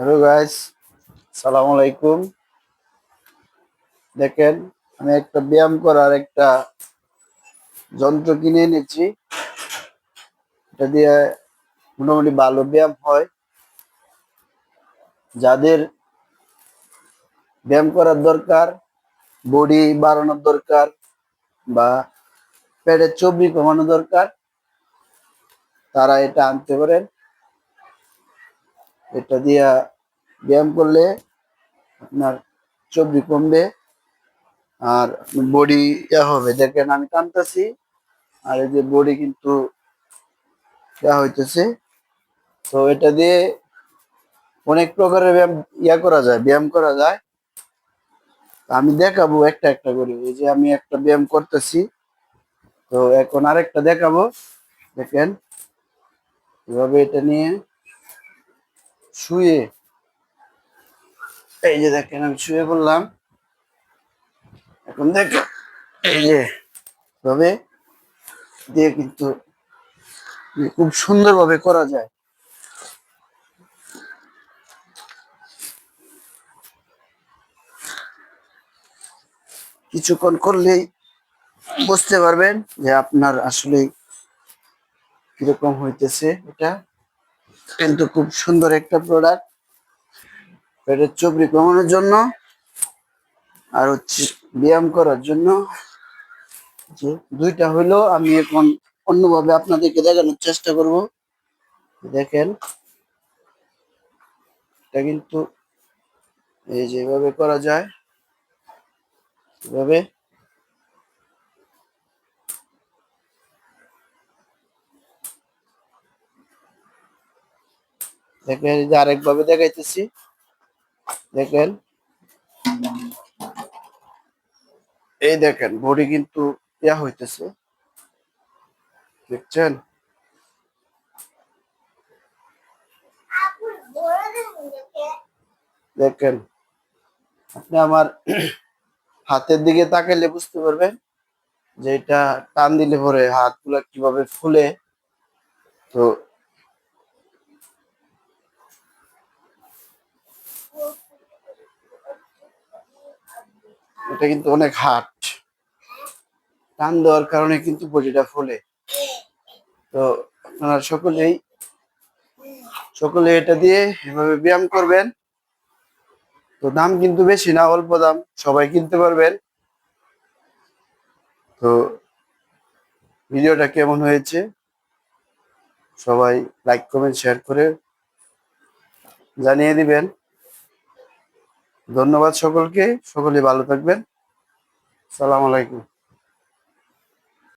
Hello guys সালাম আলাইকুম দেখেন, আমি একটা ব্যায়াম করার একটা যন্ত্র কিনে এনেছি। এটা দিয়ে মোটামুটি ভালো ব্যায়াম হয়। যাদের ব্যায়াম করার দরকার, বডি বাড়ানোর দরকার বা পেটের চর্বি কমানো দরকার, তারা এটা আনতে পারেন। এটা দিয়া ব্যায়াম করলে আপনার চর্বি কমবে আর বডি ইয়া হবে। দেখেন আমি টানতেছি আর এই যে বডি কিন্তু ইয়া হইতেছে। তো এটা দিয়ে অনেক প্রকারের ব্যায়াম ইয়া করা যায়, ব্যায়াম করা যায়। আমি দেখাবো একটা একটা করে। এই যে আমি একটা ব্যায়াম করতেছি, তো এখন আরেকটা দেখাবো। দেখেন, এভাবে এটা নিয়ে শুয়ে। এই যে দেখেন, আমি শুয়ে পড়লাম। এখন দেখেন, এই যে ভাবে দিয়ে কিন্তু খুব সুন্দরভাবে করা যায়। কিছুক্ষণ করলেই বুঝতে পারবেন যে আপনার আসলে কীরকম হইতেছে এটা। কিন্তু খুব সুন্দর একটা প্রোডাক্ট পেটের চবরি কমানোর জন্য আর হচ্ছে ব্যায়াম করার জন্য। যে দুইটা হইল আমি এখন অন্যভাবে আপনাদেরকে দেখানোর চেষ্টা করব। দেখেন, এটা কিন্তু এই যে এভাবে করা যায়, এভাবে দেখেন, এই যে আরেকভাবে দেখাইতেছি। দেখেন। এই দেখেন, বডি কিন্তু ইয়া হইতেছে। দেখছেন? দেখেন, আপনি আমার হাতের দিকে তাকাইলে বুঝতে পারবেন যে এটা টান দিলে পরে হাতগুলা কীভাবে ফুলে। তো এটা কিন্তু অনেক হার্ড। টান দেওয়ার কারণে কিন্তু বডিটা ফুলে। তো আপনারা সকলেই সকলে এটা দিয়ে এভাবে ব্যায়াম করবেন। তো দাম কিন্তু বেশি না, অল্প দাম। সবাই কিনতে পারবেন। তো ভিডিওটা কেমন হয়েছে? সবাই লাইক, কমেন্ট, শেয়ার করে জানিয়ে দিবেন। ধন্যবাদ সকলকে। সকলে ভালো থাকবেন। সালাম আলাইকুম।